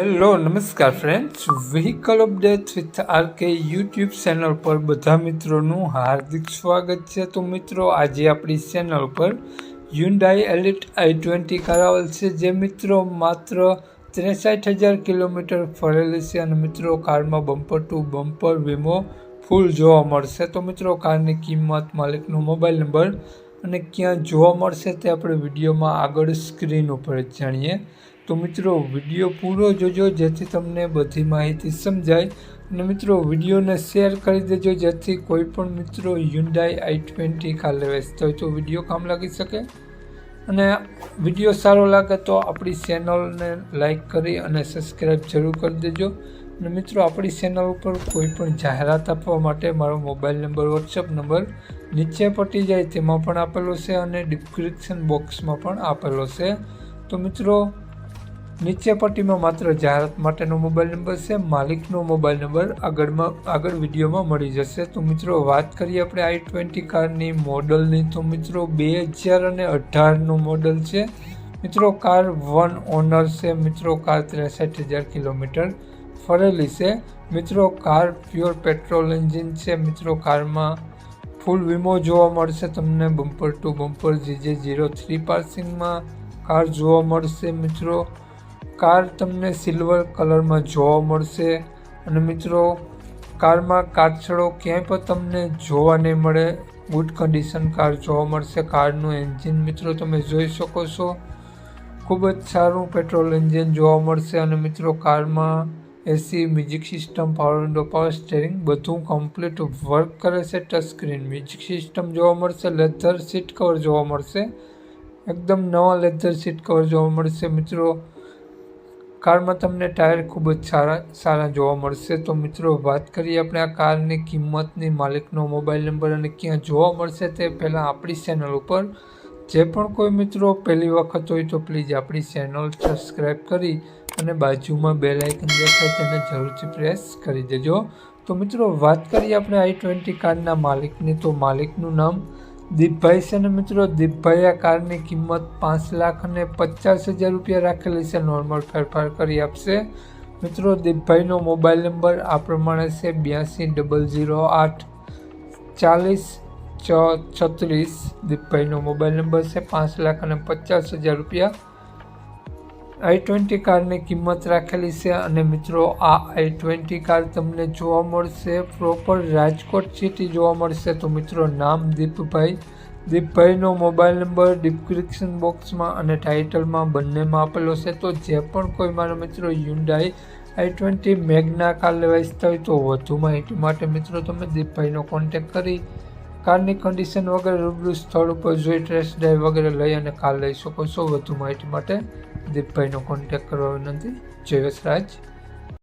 Hello નમસ્કાર friends vehicle update with RK YouTube channel પર બધા મિત્રોનું હાર્દિક સ્વાગત છે. તો મિત્રો, આજે આપણી ચેનલ પર યુન્ડાઈ એલિટ આઈ ટ્વેન્ટી કરાવેલ છે. જે મિત્રો માત્ર ત્રેસાઠ હજાર કિલોમીટર ફરેલી છે અને મિત્રો, કારમાં બમ્પર ટુ બમ્પર વીમો ફૂલ જોવા મળશે. તો મિત્રો, કારની કિંમત, માલિકનો મોબાઈલ નંબર અને ક્યાં જોવા મળશે તે આપણે વિડીયોમાં આગળ સ્ક્રીન ઉપર જાણીએ. તો મિત્રો, વીડિયો પૂરો જોજો, જેથી તમને બધી માહિતી સમજાય. અને મિત્રો, વિડીયોને શેર કરી દેજો, જેથી કોઈ પણ મિત્રો યુન્ડાઈ આઈ ટ્વેન્ટી કાર વેચતા હોય તો વીડિયો કામ લાગી શકે. અને વીડિયો સારો લાગે તો આપણી ચેનલને લાઈક કરી અને સબસ્ક્રાઈબ જરૂર કરી દેજો. અને મિત્રો, આપણી ચેનલ ઉપર કોઈ પણ જાહેરાત આપવા માટે મારો મોબાઈલ નંબર વોટ્સઅપ નંબર નીચે પટી જાય, તેમાં પણ આપેલો છે અને ડિસ્ક્રિપ્શન બોક્સમાં પણ આપેલો છે. તો મિત્રો નીચે પટ્ટીમાં માત્ર જાહેરાત માટેનો મોબાઈલ નંબર છે, માલિકનો મોબાઈલ નંબર આગળમાં, આગળ વિડીયોમાં મળી જશે. તો મિત્રો, વાત કરીએ આપણે આઈ ટ્વેન્ટી કારની મોડલની. તો મિત્રો, બે હજાર અને અઢારનું મોડલ છે. મિત્રો, કાર વન ઓનર છે. મિત્રો, કાર ત્રેસઠ હજાર કિલોમીટર ફરેલી છે. મિત્રો, કાર પ્યોર પેટ્રોલ એન્જિન છે. મિત્રો, કારમાં ફૂલ વીમો જોવા મળશે. તમને bumper to bumper GJ zero three પાર્સિંગમાં car જોવા મળશે, મિત્રો. કાર તમને સિલ્વર કલરમાં જોવા મળશે. અને મિત્રો, કારમાં કાચડો ક્યાંય પણ તમને જોવા નહીં મળે. ગુડ કન્ડિશન કાર જોવા મળશે. કારનું એન્જિન મિત્રો તમે જોઈ શકો છો. ખૂબ જ સારું પેટ્રોલ એન્જિન જોવા મળશે. અને મિત્રો, કારમાં AC music system power window power steering બધું કમ્પ્લીટ વર્ક કરે છે. ટચ સ્ક્રીન મ્યુઝિક સિસ્ટમ જોવા મળશે. લેધર સીટ કવર જોવા મળશે. એકદમ નવા લેધર સીટ કવર જોવા મળશે. મિત્રો કારમાં તમને ટાયર ખૂબ જ સારા સારા જોવા મળશે. તો મિત્રો, વાત કરીએ આપણે આ કારની કિંમતની, માલિકનો મોબાઈલ નંબર અને ક્યાં જોવા મળશે તે પહેલાં આપણી ચેનલ ઉપર. જે પણ કોઈ મિત્રો પહેલી વખત હોય તો પ્લીઝ આપણી ચેનલ સબસ્ક્રાઈબ કરી અને બાજુમાં બે લાઇકન દેખાય તેને જરૂરથી પ્રેસ કરી દેજો. તો મિત્રો, વાત કરીએ આપણે આઈ ટ્વેન્ટી કારના માલિકની. તો માલિકનું નામ દીપભાઈ છે ને મિત્રો દીપભાઈ આ કારની કિંમત પાંચ લાખ અને પચાસ હજાર રૂપિયા રાખેલી છે. નોર્મલ ફેરફાર કરી આપશે. મિત્રો, દીપભાઈનો મોબાઈલ નંબર આ પ્રમાણે છે. બ્યાસી ડબલ ઝીરો આઠ ચાલીસ છ છત્રીસ. દીપભાઈનો મોબાઈલ નંબર છે પાંચ લાખ અને પચાસ હજાર રૂપિયા. આઈ ટ્વેન્ટી કારની કિંમત રાખેલી છે અને મિત્રો આ આઈ ટ્વેન્ટી કાર તમને જોવા મળશે. પ્રોપર રાજકોટ સિટી જોવા મળશે. તો મિત્રો નામ દીપભાઈ. દીપભાઈનો મોબાઈલ નંબર ડિસ્ક્રિપ્શન બોક્સમાં અને ટાઇટલમાં બંનેમાં આપેલો છે. તો જે પણ કોઈ મારા મિત્રો Hyundai i twenty Magna car લેવા ઈચ્છતા હોય તો વધુ માહિતી માટે મિત્રો તમે દીપભાઈનો કોન્ટેક કરી કારની કન્ડિશન વગેરે રૂબરૂ સ્થળ ઉપર જોઈ ટેસ્ટ ડ્રાઈવ વગેરે લઈ અને કાર લઈ શકો છો. વધુ માહિતી માટે દીપભાઈનો કોન્ટેક કરવા વિનંતી જય રાજ